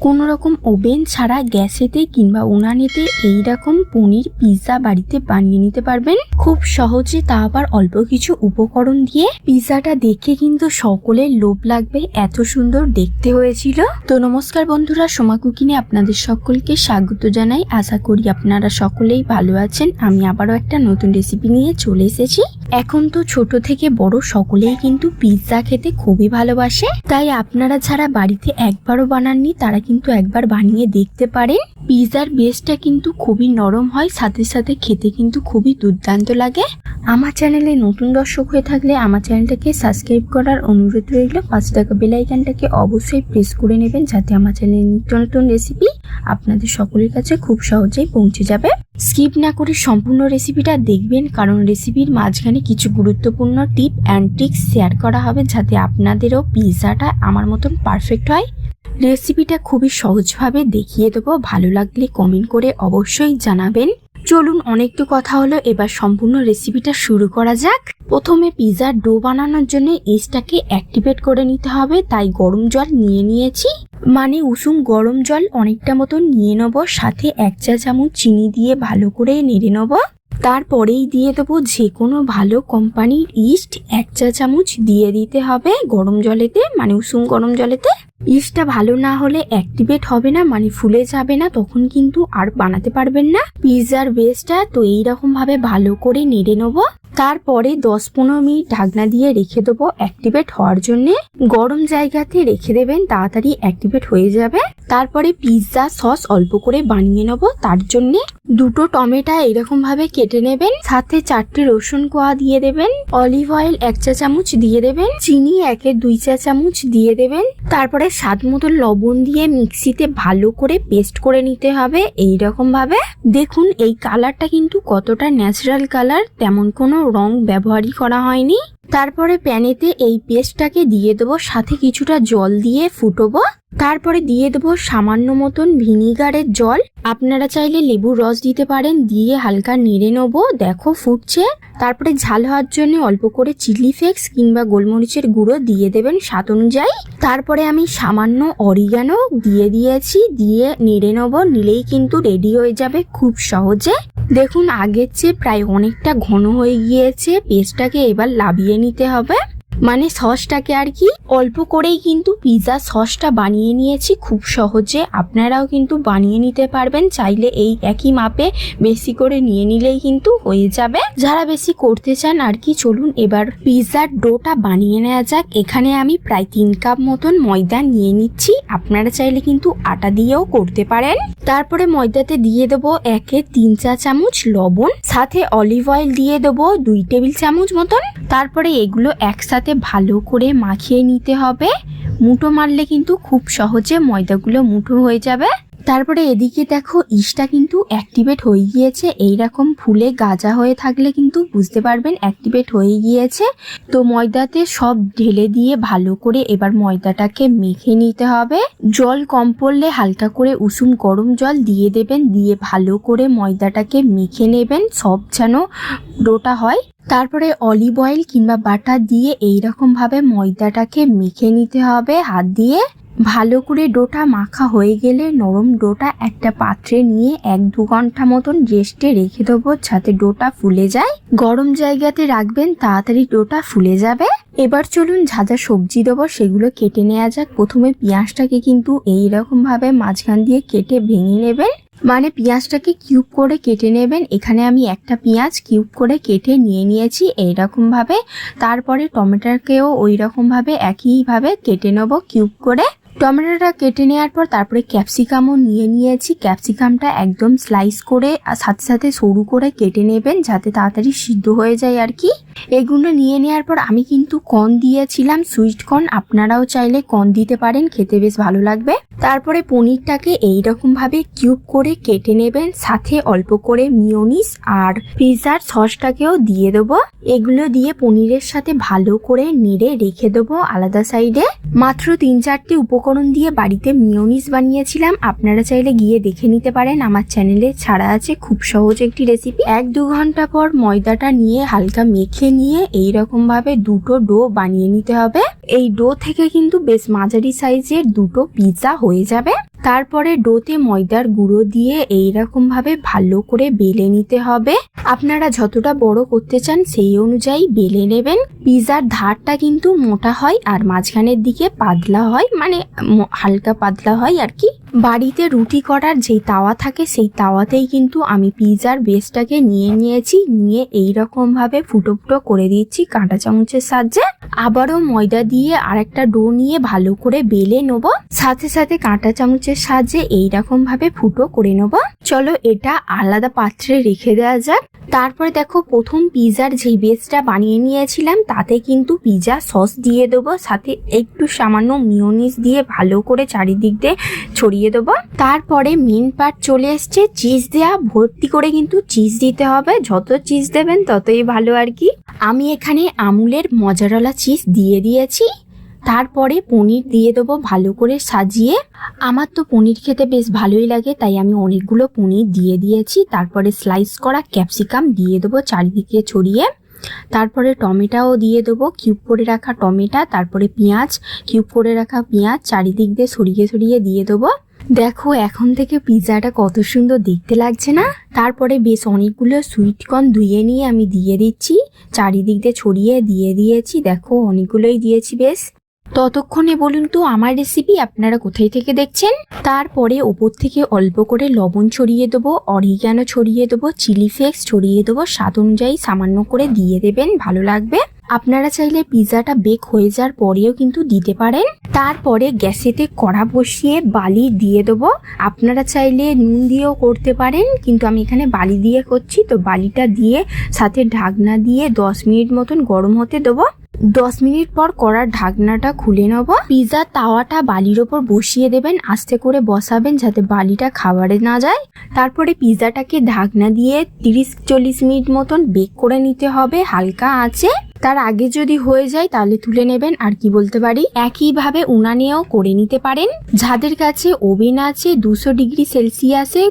কোনো রকম ওভেন ছাড়া গ্যাসেতে কিংবা উনানেতে এই রকম পনির পিৎজা বাড়িতে বানিয়ে নিতে পারবেন। খুব সহজে তা আবার অল্প কিছু উপকরণ দিয়ে। পিৎজাটা দেখে কিন্তু সকলের লোভ লাগবে, এত সুন্দর দেখতে হয়েছিল। তো নমস্কার বন্ধুরা, সোমা কুকিনে আপনাদের সকলকে স্বাগত জানাই। আশা করি আপনারা সকলেই ভালো আছেন। আমি আবারও একটা নতুন রেসিপি নিয়ে চলে এসেছি। এখন তো ছোট থেকে বড় সকলেই কিন্তু পিৎজা খেতে খুবই ভালোবাসে। তাই আপনারা যারা বাড়িতে একবারও বানাননি, তারা কিন্তু একবার বানিয়ে দেখতে পারেন। পিৎজার বেসটা কিন্তু খুবই নরম হয়, সাথে সাথে খেতে কিন্তু খুবই দুর্দান্ত লাগে। আমার চ্যানেলে নতুন দর্শক হয়ে থাকলে আমার চ্যানেলটাকে সাবস্ক্রাইব করার অনুরোধ রইল। পাঁচ টাকা বেলাইকানটাকে অবশ্যই প্রেস করে নেবেন, যাতে আমার চ্যানেলে নিত্য নতুন রেসিপি আপনাদের সকলের কাছে খুব সহজেই পৌঁছে যাবে। স্কিপ না করে সম্পূর্ণ রেসিপিটা দেখবেন, কারণ রেসিপির মাঝখানে কিছু গুরুত্বপূর্ণ টিপ অ্যান্ড ট্রিক্স শেয়ার করা হবে যাতে আপনাদেরও পিৎজাটা আমার মতন পারফেক্ট হয়। রেসিপিটা খুবই সহজভাবে দেখিয়ে দেবো, ভালো লাগলে কমেন্ট করে অবশ্যই জানাবেন। চলুন অনেক তো কথা হলো, এবার সম্পূর্ণ রেসিপিটা শুরু করা যাক। প্রথমে পিজার ডো বানানোর জন্য ইস্টটাকে অ্যাক্টিভেট করে নিতে হবে, তাই গরম জল নিয়ে নিয়েছি। মানে উষুম গরম জল অনেকটা মতো নিয়ে নেব, সাথে এক চা চামচ চিনি দিয়ে ভালো করে নেড়ে নেব। তারপরেই দিয়ে দেবো যে কোনো ভালো কোম্পানির ইস্ট এক চা চামচ দিয়ে দিতে হবে গরম জলেতে মানে উষুম গরম জলেতে। ইস্টটা ভালো না হলে অ্যাক্টিভেট হবে না মানে ফুলে যাবে না, তখন কিন্তু আর বানাতে পারবেন না। পিৎজার বেসটা তো এইরকম ভাবে ভালো করে নেড়ে নেব। তারপরে দশ পনেরো মিনিট ঢাকনা দিয়ে রেখে দেবো অ্যাক্টিভেট হওয়ার জন্য। গরম জায়গাতে রেখে দেবেন, তাড়াতাড়ি অ্যাক্টিভেট হয়ে যাবে। তারপরে পিৎজা সস অল্প করে বানিয়ে নেব, তার জন্য। দুটো টমেটো এরকম ভাবে কেটে নেবেন, সাথে চারটে রসুন কোয়া দিয়ে দেবেন অলিভ অয়েল এক চা চামচ দিয়ে দেবেন, চিনি একের দুই চা চামচ দিয়ে দেবেন। তারপরে স্বাদ মতো লবণ দিয়ে মিক্সিতে ভালো করে পেস্ট করে নিতে হবে এই রকম ভাবে দেখুন, এই কালারটা কিন্তু কতটা ন্যাচারাল কালার, তেমন কোনো রং ব্যবহারই করা হয়নি। তারপরে প্যানেতে এই পেস্টটাকে দিয়ে দেবো, সাথে কিছুটা জল দিয়ে ফুটবো। তারপরে দিয়ে দেবো সামান্য মতন ভিনিগারের জল। আপনারা চাইলে লেবুর রস দিতে পারেন, দিয়ে হালকা নেড়ে নেব। দেখো ফুটছে। তারপরে ঝাল হওয়ার জন্য অল্প করে চিলি ফ্লেক্স কিংবা গোলমরিচের গুঁড়ো দিয়ে দেবেন স্বাদ অনুযায়ী। তারপরে আমি সামান্য অরিগানো দিয়ে দিয়েছি, দিয়ে নেড়ে নেব। নিলেই কিন্তু রেডি হয়ে যাবে খুব সহজে। দেখুন, আগের চেয়ে প্রায় অনেকটা ঘন হয়ে গিয়েছে। পেস্টটাকে এবার লাবিয়ে নিতে হবে। মানে সসটাকে আর কি অল্প করেই কিন্তু পিৎজা সসটা বানিয়ে নিয়েছি খুব সহজে। আপনারাও কিন্তু বানিয়ে নিতে পারবেন, চাইলে এই একই মাপে বেশি করে নিয়ে নিলেই কিন্তু হয়ে যাবে। যারা বেশি করতে চান আর কি, চলুন এবার পিৎজার ডোটা বানিয়ে নেওয়া যাক। এখানে আমি প্রায় তিন কাপ মতন ময়দা নিয়ে নিচ্ছি। আপনারা চাইলে কিন্তু আটা দিয়েও করতে পারেন। তারপরে ময়দাতে দিয়ে দেবো একে তিন চা চামচ লবণ, সাথে অলিভ অয়েল দিয়ে দেবো দুই টেবিল চামচ মতন। তারপরে এগুলো একসাথে ভালো করে মাখিয়ে নিতে হবে। মুঠো মারলে কিন্তু খুব সহজে ময়দাগুলো মুঠো হয়ে যাবে। তারপরে এদিকে দেখো ইস্টটা কিন্তু অ্যাক্টিভেট হয়ে গিয়েছে। এই রকম ফুলে গাজা হয়ে থাকলে কিন্তু বুঝতে পারবেন অ্যাক্টিভেট হয়ে গিয়েছে। তো ময়দাতে সব ঢেলে দিয়ে ভালো করে এবার ময়দাটাকে মেখে নিতে হবে। জল কম পড়লে হালকা করে উষুম গরম জল দিয়ে দেবেন, দিয়ে ভালো করে ময়দাটাকে মেখে নেবেন, সব যেন ডোটা হয়। তারপরে অলিভ অয়েল কিংবা বাটার দিয়ে এইরকম ভাবে ময়দাটাকে মেখে নিতে হবে হাত দিয়ে। ভালো করে ডোটা মাখা হয়ে গেলে নরম ডোটা একটা পাত্রে নিয়ে এক দু ঘণ্টা মতন রেস্টে রেখে দেবো যাতে ডোটা ফুলে যায়। গরম জায়গাতে রাখবেন, তাড়াতাড়ি ডোটা ফুলে যাবে। এবার চলুন যা যা সবজি দেবো সেগুলো কেটে নেওয়া যাক। প্রথমে পেঁয়াজটাকে কিন্তু এইরকম ভাবে মাঝখান দিয়ে কেটে ভেঙে নেবেন। মানে পেঁয়াজটাকে কিউব করে কেটে নেবেন। এখানে আমি একটা পেঁয়াজ কিউব করে কেটে নিয়ে নিয়েছি এইরকম ভাবে তারপরে টমেটোকেও ওই রকম ভাবে একইভাবে কেটে নেব কিউব করে। টমেটোটা কেটে নেওয়ার পর তারপরে ক্যাপসিকামও নিয়ে নিয়েছি। ক্যাপসিকামটা একদম স্লাইস করে আর সাথে সাথে সরু করে কেটে নেবেন যাতে তাড়াতাড়ি সিদ্ধ হয়ে যায় আর কি। এগুলো নিয়ে নেওয়ার পর আমি কিন্তু কর্ন দিয়েছিলাম, সুইট কর্ন। আপনারাও চাইলে কর্ন দিতে পারেন, খেতে বেশ ভালো লাগবে। তারপরে পনিরটাকে এইরকম ভাবে কিউব করে কেটে নেবেন, সাথে অল্প করে মিওনিস আর পিৎজার সসটাকেও দিয়ে দেবো। এগুলো দিয়ে পনিরের সাথে ভালো করে নেড়ে রেখে দেবো আলাদা সাইডে। মাত্র তিন চারটি উপকরণ দিয়ে বাড়িতে মিওনিস বানিয়েছিলাম। আপনারা চাইলে গিয়ে দেখে নিতে পারেন, আমার চ্যানেলে ছাড়া আছে খুব সহজ একটি রেসিপি। এক দু ঘণ্টা পর ময়দাটা নিয়ে হালকা মেখে নিয়ে এই ভাবে দুটো ডো বানিয়ে নিতে হবে। এই ডো থেকে কিন্তু বেশ মাঝারি সাইজের দুটো পিৎজা হয়ে যাবে। তারপরে ডোতে ময়দার গুঁড়ো দিয়ে এইরকম ভাবে ভালো করে বেলে নিতে হবে। আপনারা যতটা বড় করতে চান সেই অনুযায়ী বেলে নেবেন। পিজার ধারটা কিন্তু মোটা হয় আর মাঝখানের দিকে পাতলা হয় মানে হালকা পাতলা হয় আর কি। বাড়িতে রুটি করার যেই তাওয়া থাকে সেই তাওয়াতেই কিন্তু আমি পিজার বেসটাকে নিয়ে নিয়েছি, নিয়ে এই ভাবে ফুটো ফুটো করে দিচ্ছি কাঁটা চামচের সাহায্যে। আবারও ময়দা দিয়ে আরেকটা ডো নিয়ে ভালো করে বেলে নেব। সাথে সাথে কাঁটা চামচের সাহায্যে এইরকম ভাবে ফুটো করে নেব। চলো এটা আলাদা পাত্রে রেখে দেওয়া যাক। তারপরে দেখো, প্রথম পিজার যেই বেসটা বানিয়ে নিয়েছিলাম, তাতে কিন্তু পিজা সস দিয়ে দেবো, সাথে একটু সামান্য মিওনিস দিয়ে ভালো করে চারিদিক দিয়ে ছড়িয়ে দেবো। তারপরে মেন পার্ট চলে এসছে চিজ দেওয়া ভর্তি করে কিন্তু চিজ দিতে হবে। যত চিজ দেবেন ততই ভালো আর কি। আমি এখানে আমুলের মজারলা চিজ দিয়ে দিয়েছি। তারপরে পনির দিয়ে দেবো ভালো করে সাজিয়ে। আমার তো পনির খেতে বেশ ভালোই লাগে, তাই আমি অনেকগুলো পনির দিয়ে দিয়েছি। তারপরে স্লাইস করা ক্যাপসিকাম দিয়ে দেবো চারিদিকে ছড়িয়ে। তারপরে টমেটোও দিয়ে দেবো কিউব করে রাখা টমেটো, তারপরে পেঁয়াজ কিউব করে রাখা পেঁয়াজ, চারিদিক দিয়ে ছড়িয়ে ছড়িয়ে দিয়ে দেবো। দেখো এখন থেকে পিৎজাটা কত সুন্দর দেখতে লাগছে না? তারপরে বেশ অনেকগুলো সুইটকর্ন ধুয়ে নিয়ে আমি দিয়ে দিচ্ছি। চারিদিক দিয়ে ছড়িয়ে দিয়ে দিয়েছি, দেখো অনেকগুলোই দিয়েছি বেশ। ততক্ষণে বলুন তো, আমার রেসিপি আপনারা কোথায় থেকে দেখছেন? তারপরে ওপর থেকে অল্প করে লবণ ছড়িয়ে দেবো অরিগ্যানো ছড়িয়ে দেবো চিলি ফ্লেক্স ছড়িয়ে দেবো, স্বাদ অনুযায়ী সামান্য করে দিয়ে দেবেন, ভালো লাগবে। আপনারা চাইলে পিৎজাটা বেক হয়ে যাওয়ার পরেও কিন্তু দিতে পারেন। তারপরে গ্যাসেতে কড়া বসিয়ে বালি দিয়ে দেবো। আপনারা চাইলে নুন দিয়েও করতে পারেন, কিন্তু আমি এখানে বালি দিয়ে করছি, তো বালিটা দিয়ে সাথে ঢাকনা দিয়ে দশ মিনিট মতন গরম হতে দেবো। দশ মিনিট পর কড়ার ঢাকনাটা খুলে নেব। পিৎজার তাওয়াটা বালির ওপর বসিয়ে দেবেন, আস্তে করে বসাবেন যাতে বালিটা খাবারে না যায়। তারপরে পিৎজাটাকে ঢাকনা দিয়ে তিরিশ চল্লিশ মিনিট মতন বেক করে নিতে হবে, হালকা আছে তার আগে যদি হয়ে যায় তাহলে তুলে নেবেন, আর কি বলতে পারি? একইভাবে উনানেও করে নিতে পারেন। যাদের কাছে ওভেন আছে দুশো ডিগ্রি সেলসিয়াসে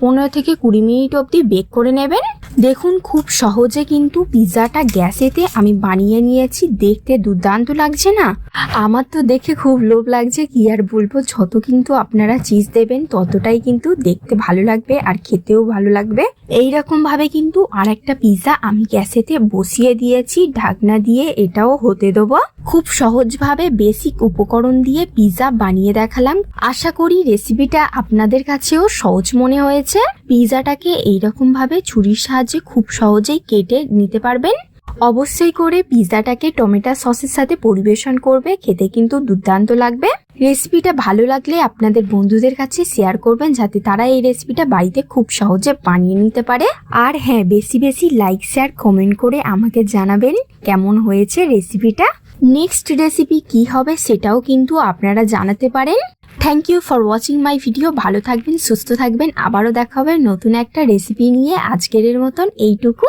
পনেরো থেকে কুড়ি মিনিট অবধি বেক করে নেবেন। দেখুন, খুব সহজে কিন্তু পিৎজাটা গ্যাসেতে আমি বানিয়ে নিয়েছি। দেখতে দুর্দান্ত লাগছে না? আমার তো দেখে খুব লোভ লাগছে, কি আর বলব? যত কিন্তু আপনারা চিজ দেবেন, ততটাই কিন্তু দেখতে ভালো লাগবে আর খেতেও ভালো লাগবে। এই ভাবে কিন্তু আর একটা পিৎজা আমি গ্যাসেতে বসিয়ে দিয়েছি। ঢাকনা দিয়ে এটাও হতে দেবো। খুব সহজভাবে বেসিক উপকরণ দিয়ে পিৎজা বানিয়ে দেখালাম। আশা করি রেসিপিটা আপনাদের কাছেও সহজ মনে হয়েছে। পিৎজাটাকে এইরকম ভাবে ছুরির সাহায্যে খুব সহজেই কেটে নিতে পারবেন। অবশ্যই করে পিৎজাটাকে টমেটো সসের সাথে পরিবেশন করবে, খেতে কিন্তু দুর্দান্ত লাগবে। রেসিপিটা ভালো লাগলে আপনাদের বন্ধুদের কাছে শেয়ার করবেন, যাতে তারা এই রেসিপিটা বাড়িতে খুব সহজে বানিয়ে নিতে পারে। আর হ্যাঁ বেশি বেশি লাইক শেয়ার কমেন্ট করে আমাকে জানাবেন কেমন হয়েছে রেসিপিটা নেক্সট রেসিপি কি হবে সেটাও কিন্তু আপনারা জানাতে পারেন। Thank you for watching my video ভালো থাকবেন, সুস্থ থাকবেন। আবারও দেখা হবে নতুন একটা রেসিপি নিয়ে আজকের মতন। এইটুকু।